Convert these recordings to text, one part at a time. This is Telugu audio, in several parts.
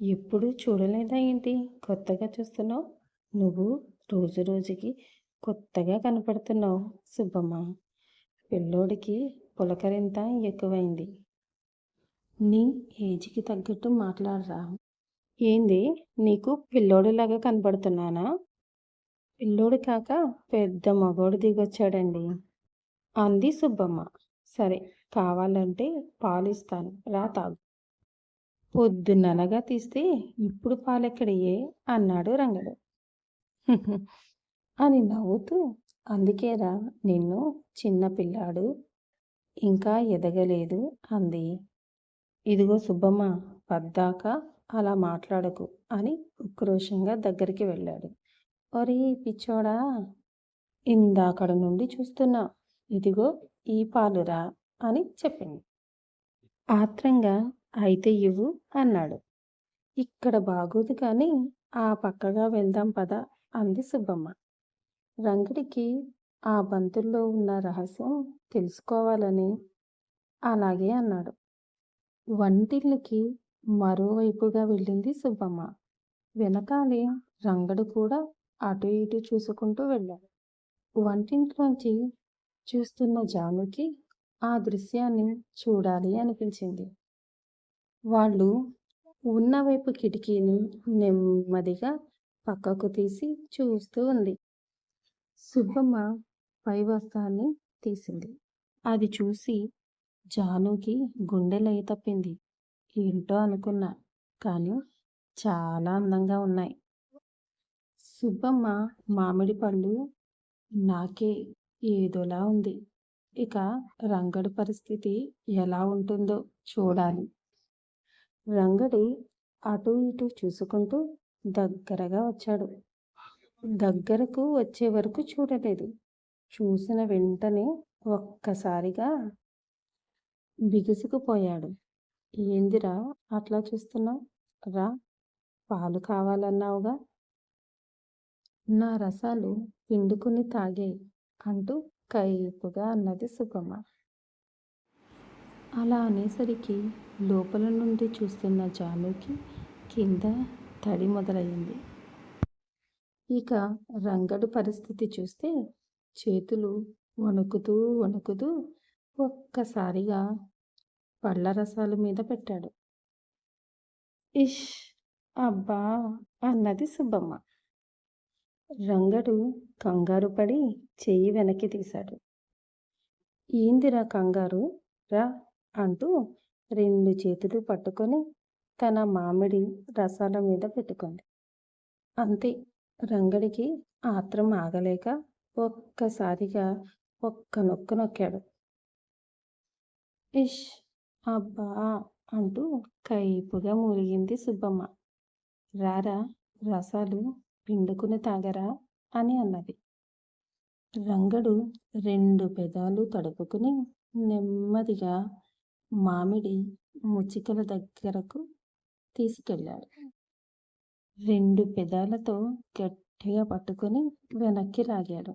ఎప్పుడు చూడలేదా ఏంటి? కొత్తగా చూస్తున్నావు? నువ్వు రోజు రోజుకి కొత్తగా కనపడుతున్నావు సుబ్బమ్మ. పిల్లోడికి పులకరింత ఎక్కువైంది. నీ ఏజ్కి తగ్గట్టు మాట్లాడరా. ఏంది? నీకు పిల్లోడిలాగా కనపడుతున్నానా? పిల్లోడు కాక పెద్ద మగోడు దిగొచ్చాడండి. అంది సుబ్బమ్మ. సరే కావాలంటే పాలిస్తాను. రా తాగు. పొద్దున్ననగా తీస్తే ఇప్పుడు పాలెక్కడయ్యే అన్నాడు రంగడు. అని నవ్వుతూ అందుకేరా నిన్ను చిన్న పిల్లాడు ఇంకా ఎదగలేదు అంది. ఇదిగో సుబ్బమ్మ పద్దాక అలా మాట్లాడకు అని ఉక్రోషంగా దగ్గరికి వెళ్ళాడు. ఒరే పిచ్చోడా ఇందాకడ నుండి చూస్తున్నా ఇదిగో ఈ పాలురా అని చెప్పింది. ఆత్రంగా అయితే ఇవ్వు అన్నాడు. ఇక్కడ బాగోదు కానీ ఆ పక్కగా వెళ్దాం పద అంది సుబ్బమ్మ. రంగడికి ఆ బంతుల్లో ఉన్న రహస్యం తెలుసుకోవాలని అలాగే అన్నాడు. వంటిల్లుకి మరోవైపుగా వెళ్ళింది సుబ్బమ్మ. వెనకాలే రంగడు కూడా అటు ఇటు చూసుకుంటూ వెళ్ళాడు. వంటింట్లోంచి చూస్తున్న జానుకి ఆ దృశ్యాన్ని చూడాలి అనిపించింది. వాళ్ళు ఉన్నవైపు కిటికీని నెమ్మదిగా పక్కకు తీసి చూస్తూ ఉంది. సుబ్బమ్మ పై వస్త్రాన్ని తీసింది. అది చూసి జానుకి గుండెలయ్యి తప్పింది. ఏంటో అనుకున్నా కానీ చాలా అందంగా ఉన్నాయి. సుబ్బమ్మ మామిడి పళ్ళు నాకే ఏదోలా ఉంది. ఇక రంగడి పరిస్థితి ఎలా ఉంటుందో చూడాలి. రంగడి అటు ఇటు చూసుకుంటూ దగ్గరగా వచ్చాడు. దగ్గరకు వచ్చే వరకు చూడలేదు. చూసిన వెంటనే ఒక్కసారిగా బిగుసుకుపోయాడు. ఏందిరా అట్లా చూస్తున్నావు? రా పాలు కావాలన్నావుగా? నా రసాలు పిండుకుని తాగే అంటూ కైపుగా అన్నది సుబ్బమ్మ. అలా అనేసరికి లోపల నుండి చూస్తున్న జానుకి కింద తడి మొదలయ్యింది. ఇక రంగడు పరిస్థితి చూస్తే చేతులు వణుకుతూ వణుకుతూ ఒక్కసారిగా పళ్ళ రసాల మీద పెట్టాడు. ఇష్ అబ్బా అన్నది సుబ్బమ్మ. రంగడు కంగారు పడి చెయ్యి వెనక్కి తీశాడు. ఏందిరా కంగారు? రా అంటూ రెండు చేతులు పట్టుకొని తన మామిడి రసాల మీద పెట్టుకుంది. అంతే రంగడికి ఆత్రం ఆగలేక ఒక్కసారిగా ఒక్క నొక్కు నొక్కాడు. ఇష్ అబ్బా అంటూ కైపుగా మురిగింది సుబ్బమ్మ. రారా రసాలు పిండుకుని తాగరా అని అన్నది. రంగడు రెండు పెదాలు తడుపుకుని నెమ్మదిగా మామిడి ముచికల దగ్గరకు తీసుకెళ్ళాడు. రెండు పెదాలతో గట్టిగా పట్టుకొని వెనక్కి లాగాడు.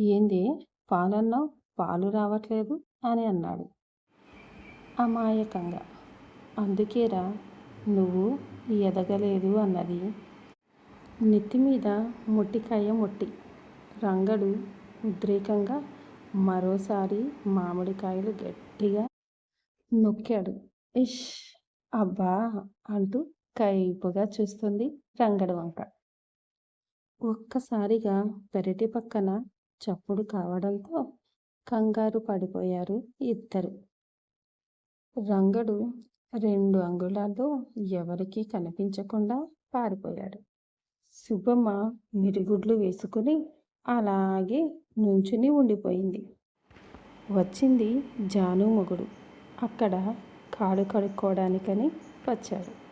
ఏంది? పాలన్నావు? పాలు రావట్లేదు? అని అన్నాడు. అమాయకంగా. అందుకేరా నువ్వు ఎదగలేదు అన్నది. నెత్తి మీద మొట్టికాయ మొట్టి. రంగడు ఉద్రేకంగా మరోసారి మామిడికాయలు గట్టిగా నొక్కాడు. ఇష్ అబ్బా అంటూ కైపుగా చూస్తుంది రంగడు వంక. ఒక్కసారిగా పెరటి పక్కన చప్పుడు కావడంతో కంగారు పడిపోయారు ఇద్దరు. రంగడు రెండు అంగుళాల్లో ఎవరికీ కనిపించకుండా పారిపోయాడు. సుబ్బమ్మ మిరుగుడ్లు వేసుకుని అలాగే నుంచుని ఉండిపోయింది. వచ్చింది జాను మొగుడు. అక్కడ కాడు కడుక్కోవడానికని వచ్చాడు